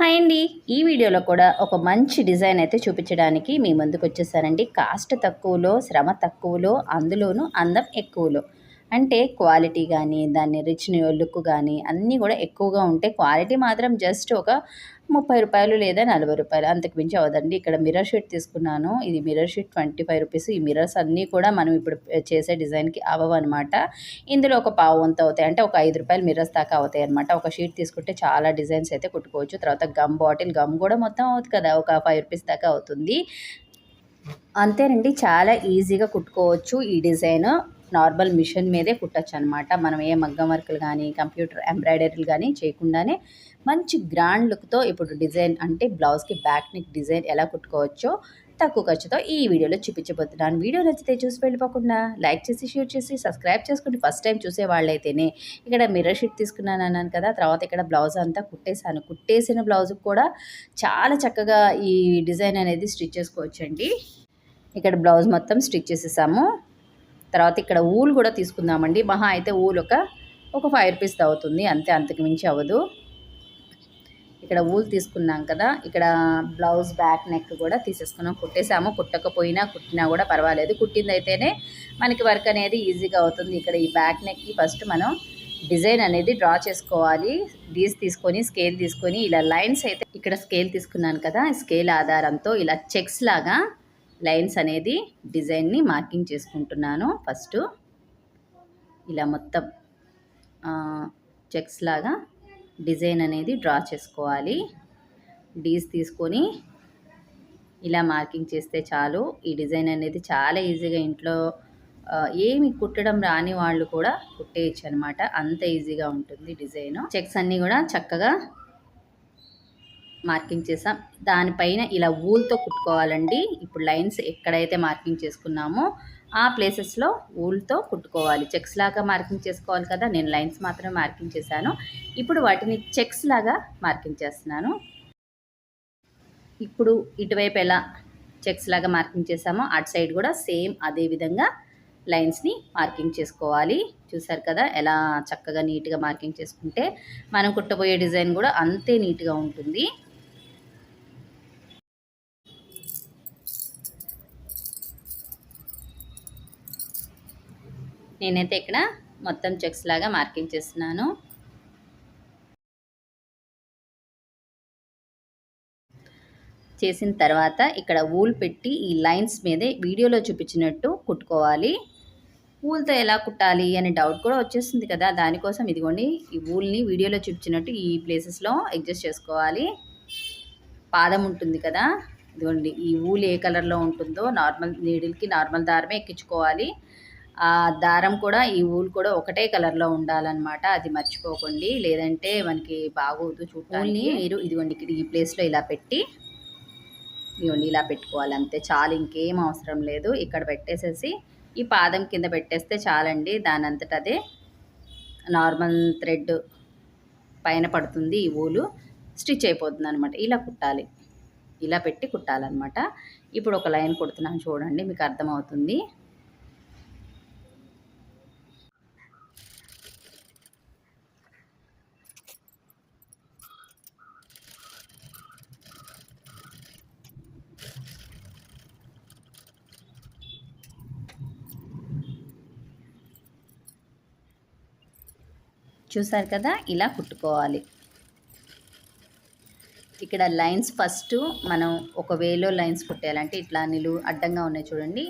Hi అండి. ఈ వీడియోలో కూడా ఒక మంచి డిజైన్ అయితే చూపించడానికి మీ ముందుకు వచ్చేసానండి. కాస్ట్ తక్కువలో శ్రమ తక్కువలో అందులోనూ అందం ఎక్కువలో. అంటే క్వాలిటీ కానీ దాన్ని రిచ్ లుక్ కానీ అన్నీ కూడా ఎక్కువగా ఉంటాయి క్వాలిటీ మాత్రం జస్ట్ ఒక ముప్పై రూపాయలు లేదా నలభై రూపాయలు అంతకు మించి అవదండి ఇక్కడ మిర్రర్ షీట్ తీసుకున్నాను. ఇది mirror sheet twenty five rupees ఈ మిర్రర్స్ అన్నీ కూడా మనం ఇప్పుడు eh, చేసే డిజైన్కి అవ్వవు అనమాట ఇందులో ఒక పావు అంత అవుతాయి. అంటే ఒక ఐదు రూపాయలు మిర్రర్స్ దాకా అవుతాయి అనమాట ఒక షీట్ తీసుకుంటే చాలా డిజైన్స్ అయితే కుట్టుకోవచ్చు. తర్వాత గమ్ బాటిల్ గమ్ కూడా మొత్తం అవుతుంది కదా. ఒక ఫైవ్ రూపీస్ దాకా అవుతుంది. అంతేనండి. చాలా ఈజీగా కుట్టుకోవచ్చు ఈ డిజైన్ నార్మల్ మిషన్ మీదే కుట్టచ్చు అనమాట మనం ఏ మగ్గం వర్కులు కానీ కంప్యూటర్ ఎంబ్రాయిడరీలు కానీ చేయకుండానే మంచి గ్రాండ్ లుక్తో ఇప్పుడు డిజైన్ అంటే బ్లౌజ్కి బ్యాక్ నెక్ డిజైన్ ఎలా కుట్టుకోవచ్చో తక్కువ ఖర్చుతో ఈ వీడియోలో చూపించబోతున్నాను. వీడియో నచ్చితే చూసి వెళ్ళిపోకుండా లైక్ చేసి షేర్ చేసి సబ్స్క్రైబ్ చేసుకుని ఫస్ట్ టైం చూసే వాళ్ళైతేనే ఇక్కడ మిర్రర్ షీట్ తీసుకున్నాను అన్నాను కదా తర్వాత ఇక్కడ బ్లౌజ్ అంతా కుట్టేశాను. కుట్టేసిన బ్లౌజ్కి కూడా చాలా చక్కగా ఈ డిజైన్ అనేది స్టిచ్ చేసుకోవచ్చండి. ఇక్కడ బ్లౌజ్ మొత్తం స్టిచ్ చేసేసాము. తర్వాత ఇక్కడ ఊలు కూడా తీసుకుందామండి. మహా అయితే ఊలు ఒక ఒక ఫైవ్ రూపీస్ అవుతుంది. అంతే అంతకు మించి అవ్వదు. ఇక్కడ ఊలు తీసుకున్నాం కదా. ఇక్కడ బ్లౌజ్ బ్యాక్ నెక్ కూడా తీసేసుకున్నాం. కుట్టేసాము కుట్టకపోయినా కుట్టినా కూడా పర్వాలేదు. కుట్టింది అయితేనే మనకి వర్క్ అనేది ఈజీగా అవుతుంది. ఇక్కడ ఈ బ్యాక్ నెక్కి ఫస్ట్ మనం డిజైన్ అనేది డ్రా చేసుకోవాలి. డీజ్ తీసుకొని స్కేల్ తీసుకొని ఇలా లైన్స్ అయితే ఇక్కడ స్కేల్ తీసుకున్నాను కదా. స్కేల్ ఆధారంతో ఇలా చెక్స్ లాగా లైన్స్ అనేది డిజైన్ని మార్కింగ్ చేసుకుంటున్నాను. ఫస్ట్ ఇలా మొత్తం చెక్స్ లాగా డిజైన్ అనేది డ్రా చేసుకోవాలి. డీస్ తీసుకొని ఇలా మార్కింగ్ చేస్తే చాలు. ఈ డిజైన్ అనేది చాలా ఈజీగా ఇంట్లో ఏమి కుట్టడం రాని వాళ్ళు కూడా కుట్టేయచ్చు అనమాట అంత ఈజీగా ఉంటుంది డిజైన్. చెక్స్ అన్నీ కూడా చక్కగా మార్కింగ్ చేసాం దానిపైన ఇలా ఊల్తో కుట్టుకోవాలండి. ఇప్పుడు లైన్స్ ఎక్కడైతే మార్కింగ్ చేసుకున్నామో ఆ ప్లేసెస్లో ఊల్తో కుట్టుకోవాలి. చెక్స్ లాగా మార్కింగ్ చేసుకోవాలి కదా నేను లైన్స్ మాత్రమే మార్కింగ్ చేశాను. ఇప్పుడు వాటిని చెక్స్ లాగా మార్కింగ్ చేస్తున్నాను. ఇప్పుడు ఇటువైపు ఎలా చెక్స్ లాగా మార్కింగ్ చేసామో అటు సైడ్ కూడా సేమ్ అదే విధంగా లైన్స్ని మార్కింగ్ చేసుకోవాలి. చూసారు కదా ఎలా చక్కగా నీట్గా మార్కింగ్ చేసుకుంటే మనం కుట్టబోయే డిజైన్ కూడా అంతే నీట్గా ఉంటుంది. నేనైతే ఇక్కడ మొత్తం చెక్స్ లాగా మార్కింగ్ చేస్తున్నాను. చేసిన తర్వాత ఇక్కడ ఊల్ పెట్టి ఈ లైన్స్ మీదే వీడియోలో చూపించినట్టు కుట్టుకోవాలి. ఊల్తో ఎలా కుట్టాలి అనే డౌట్ కూడా వచ్చేస్తుంది కదా దానికోసం ఇదిగోండి ఈ ఊల్ని వీడియోలో చూపించినట్టు ఈ ప్లేసెస్లో అడ్జస్ట్ చేసుకోవాలి. పాదం ఉంటుంది కదా ఇదిగోండి ఈ ఊల్ ఏ కలర్లో ఉంటుందో నార్మల్ నీడిల్కి నార్మల్ దారమే ఎక్కించుకోవాలి. ఆ దారం కూడా ఈ ఊలు కూడా ఒకటే కలర్లో ఉండాలన్నమాట. అది మర్చిపోకండి. లేదంటే మనకి బాగోదు చూడాలని మీరు ఇదిగోండి ఇక్కడ ఈ ప్లేస్లో ఇలా పెట్టి ఇదిగోండి ఇలా పెట్టుకోవాలి అంతే. చాలు ఇంకేం అవసరం లేదు. ఇక్కడ పెట్టేసేసి ఈ పాదం కింద పెట్టేస్తే చాలండి. దాని అంతట అదే నార్మల్ థ్రెడ్ పైన పడుతుంది ఈ ఊలు. స్టిచ్ అయిపోతుంది అనమాట ఇలా కుట్టాలి. ఇలా పెట్టి కుట్టాలన్నమాట. ఇప్పుడు ఒక లైన్ కుడుతున్నాను చూడండి మీకు అర్థమవుతుంది. చూసారు కదా ఇలా కుట్టుకోవాలి. ఇక్కడ లైన్స్ ఫస్ట్ మనం ఒక వేలో లైన్స్ కుట్టేయాలంటే ఇట్లా నిలువు అడ్డంగా ఉన్నాయి చూడండి.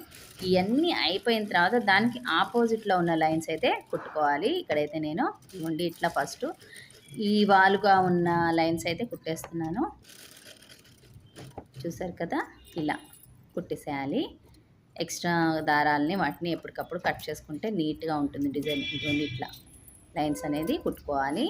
ఇవన్నీ అయిపోయిన తర్వాత దానికి ఆపోజిట్లో ఉన్న లైన్స్ అయితే కుట్టుకోవాలి. ఇక్కడైతే నేను ఇవ్వండి ఇట్లా ఫస్ట్. ఈ వాలుగా ఉన్న లైన్స్ అయితే కుట్టేస్తున్నాను. చూసారు కదా ఇలా కుట్టేసేయాలి. ఎక్స్ట్రా దారాలని వాటిని ఎప్పటికప్పుడు కట్ చేసుకుంటే నీట్గా ఉంటుంది డిజైన్. ఇవ్వండి ఇట్లా. లైన్స్ అనేది కుట్టుకోవాలి.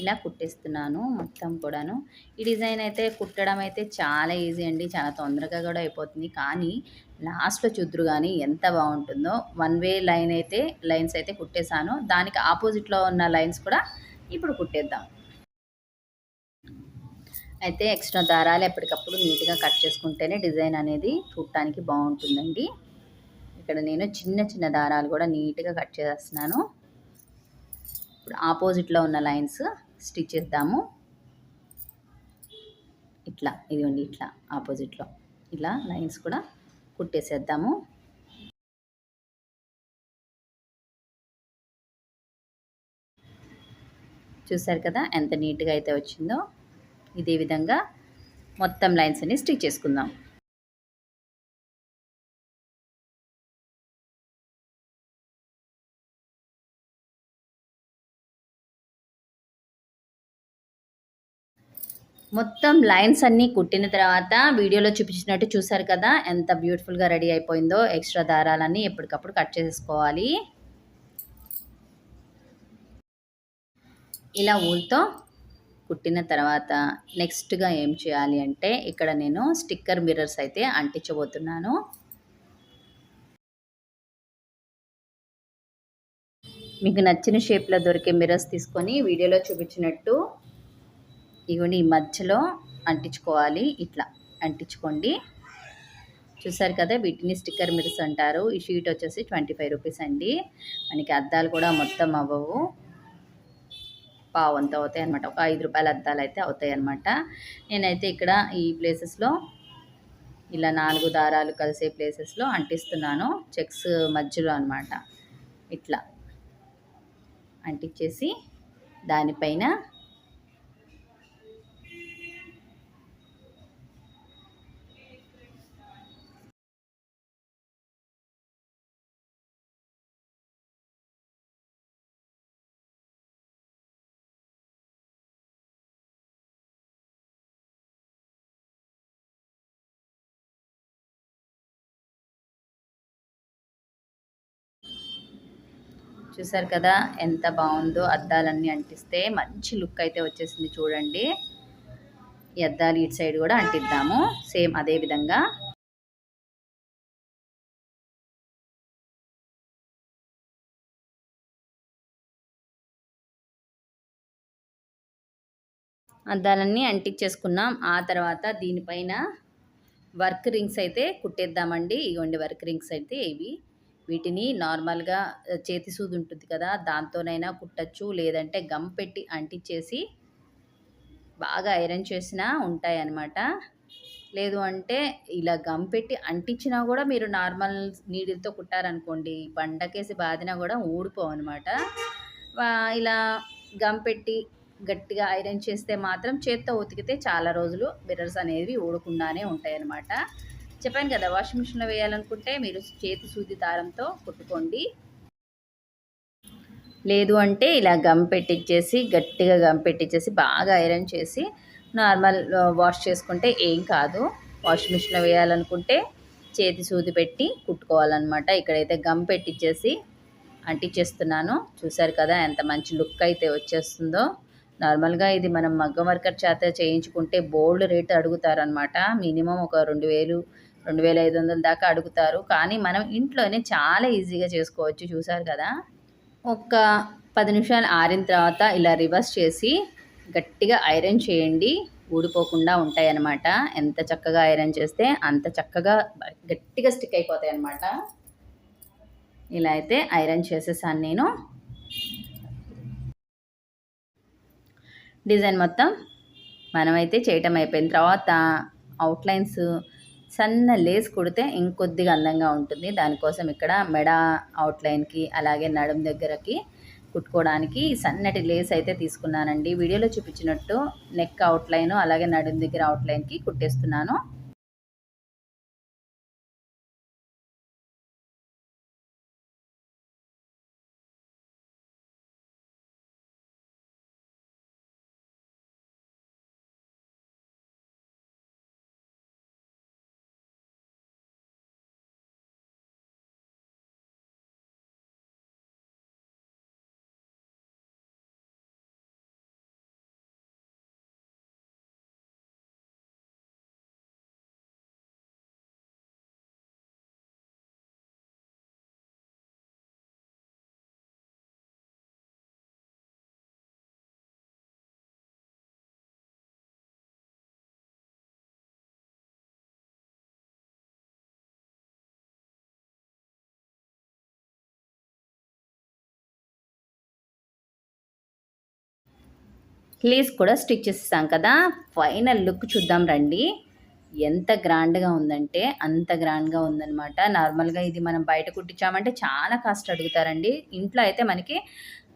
ఇలా కుట్టేస్తున్నాను మొత్తం కూడాను. ఈ డిజైన్ అయితే కుట్టడం అయితే చాలా ఈజీ అండి. చాలా తొందరగా కూడా అయిపోతుంది. కానీ లాస్ట్లో చూద్దరు కానీ ఎంత బాగుంటుందో. వన్ వే లైన్ అయితే లైన్స్ అయితే కుట్టేశాను. దానికి ఆపోజిట్లో ఉన్న లైన్స్ కూడా ఇప్పుడు కుట్టేద్దాం. అయితే ఎక్స్ట్రా దారాలు ఎప్పటికప్పుడు నీట్గా కట్ చేసుకుంటేనే డిజైన్ అనేది చూడటానికి బాగుంటుందండి. ఇక్కడ నేను చిన్న చిన్న దారాలు కూడా నీట్గా కట్ చేస్తున్నాను. ఇప్పుడు ఆపోజిట్లో ఉన్న లైన్స్ స్టిచ్ చేద్దాము. ఇట్లా ఇదిగోండి ఇట్లా ఆపోజిట్లో. ఇలా లైన్స్ కూడా కుట్టేసేద్దాము. చూసారు కదా ఎంత నీట్గా అయితే వచ్చిందో. ఇదే విధంగా మొత్తం లైన్స్ అన్ని స్టిచ్ చేసుకుందాం. మొత్తం లైన్స్ అన్నీ కుట్టిన తర్వాత వీడియోలో చూపించినట్టు చూసారు కదా ఎంత బ్యూటిఫుల్గా రెడీ అయిపోయిందో ఎక్స్ట్రా దారాలన్నీ ఎప్పటికప్పుడు కట్ చేసుకోవాలి. ఇలా ఊల్తో కుట్టిన తర్వాత నెక్స్ట్గా ఏం చేయాలి అంటే ఇక్కడ నేను స్టిక్కర్ మిర్రర్స్ అయితే అంటించబోతున్నాను. మీకు నచ్చిన షేప్లో దొరికే మిర్రర్స్ తీసుకొని వీడియోలో చూపించినట్టు ఇవన్నీ ఈ మధ్యలో అంటించుకోవాలి. ఇట్లా అంటించుకోండి. చూసారు కదా వీటిని స్టిక్కర్ మిర్రర్స్ అంటారు. ఈ షీట్ వచ్చేసి ట్వంటీ ఫైవ్ రూపీస్ అండి. మనకి అద్దాలు కూడా మొత్తం అవ్వవు. పావు అంత అవుతాయి అనమాట ఒక ఐదు రూపాయల అద్దాలు అయితే అవుతాయి అనమాట నేనైతే ఇక్కడ ఈ ప్లేసెస్లో ఇలా నాలుగు దారాలు కలిసే ప్లేసెస్లో అంటిస్తున్నాను. చెక్స్ మధ్యలో అనమాట ఇట్లా అంటించేసి దానిపైన చూసారు కదా ఎంత బాగుందో అద్దాలన్నీ అంటిస్తే మంచి లుక్ అయితే వచ్చేసింది చూడండి. ఈ అద్దాలు ఇటు సైడ్ కూడా అంటిద్దాము. సేమ్ అదే విధంగా. అద్దాలన్నీ అంటించేసుకున్నాం. ఆ తర్వాత దీనిపైన వర్క్ రింగ్స్ అయితే కుట్టేద్దామండి. ఇవ్వండి వర్క్ రింగ్స్ అయితే ఇవి. వీటిని నార్మల్గా చేతి సూది ఉంటుంది కదా దాంతోనైనా కుట్టచ్చు. లేదంటే గమ్ పెట్టి అంటించేసి బాగా ఐరన్ చేసినా ఉంటాయి అన్నమాట లేదు అంటే ఇలా గమ్ పెట్టి అంటించినా కూడా మీరు నార్మల్ నీడిల్తో కుట్టారనుకోండి బండకేసి బాదినా కూడా ఊడిపోవు అనమాట ఇలా గమ్ పెట్టి గట్టిగా ఐరన్ చేస్తే మాత్రం చేత్తో ఉతికితే చాలా రోజులు మిర్రర్స్ అనేవి ఊడకుండానే ఉంటాయి అన్నమాట చెప్పాను కదా వాషింగ్ మిషన్లో వేయాలనుకుంటే మీరు చేతి సూది దారంతో కుట్టుకోండి. లేదు అంటే ఇలా గమ్ పెట్టించేసి గట్టిగా గమ్ పెట్టించేసి బాగా ఐరన్ చేసి నార్మల్ వాష్ చేసుకుంటే ఏం కాదు. వాషింగ్ మిషన్లో వేయాలనుకుంటే చేతి సూది పెట్టి కుట్టుకోవాలన్నమాట. ఇక్కడైతే గమ్ పెట్టించేసి అంటించేస్తున్నాను చూసారు కదా ఎంత మంచి లుక్ అయితే వచ్చేస్తుందో. నార్మల్గా ఇది మనం మగ్గం వర్కర్ చేత చేయించుకుంటే బోల్డ్ రేట్ అడుగుతారనమాట మినిమం ఒక రెండు వేలు రెండు వేల ఐదు వందల దాకా అడుగుతారు. కానీ మనం ఇంట్లోనే చాలా ఈజీగా చేసుకోవచ్చు. చూసారు కదా? ఒక పది నిమిషాలు ఆరిన తర్వాత ఇలా రివర్స్ చేసి గట్టిగా ఐరన్ చేయండి. ఊడిపోకుండా ఉంటాయి అన్నమాట ఎంత చక్కగా ఐరన్ చేస్తే అంత చక్కగా గట్టిగా స్టిక్ అయిపోతాయి అన్నమాట ఇలా అయితే ఐరన్ చేసేసాను నేను. డిజైన్ మొత్తం మనమైతే చేయటం అయిపోయిన తర్వాత అవుట్లైన్స్ సన్న లేస్ కుడితే ఇంకొద్దిగా అందంగా ఉంటుంది. దానికోసం ఇక్కడ మెడ అవుట్లైన్కి అలాగే నడుం దగ్గరకి కుట్టుకోవడానికి సన్నటి లేస్ అయితే తీసుకున్నానండి. వీడియోలో చూపించినట్టు నెక్ అవుట్లైన్ అలాగే నడుం దగ్గర అవుట్లైన్కి కుట్టేస్తున్నాను. లేస్ కూడా స్టిచ్ చేస్తాం కదా. ఫైనల్ లుక్ చూద్దాం రండి. ఎంత గ్రాండ్గా ఉందంటే అంత గ్రాండ్గా ఉందనమాట నార్మల్గా ఇది మనం బయట కుట్టించామంటే చాలా కాస్ట్ అడుగుతారండి. ఇంట్లో అయితే మనకి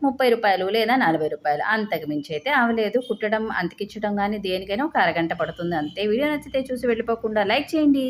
ముప్పై రూపాయలు లేదా నలభై రూపాయలు అంతకు మించి అయితే అవలేదు. కుట్టడం అంతకిచ్చడం కానీ దేనికైనా ఒక అరగంట పడుతుంది అంతే. వీడియో నచ్చితే చూసి వెళ్ళిపోకుండా లైక్ చేయండి.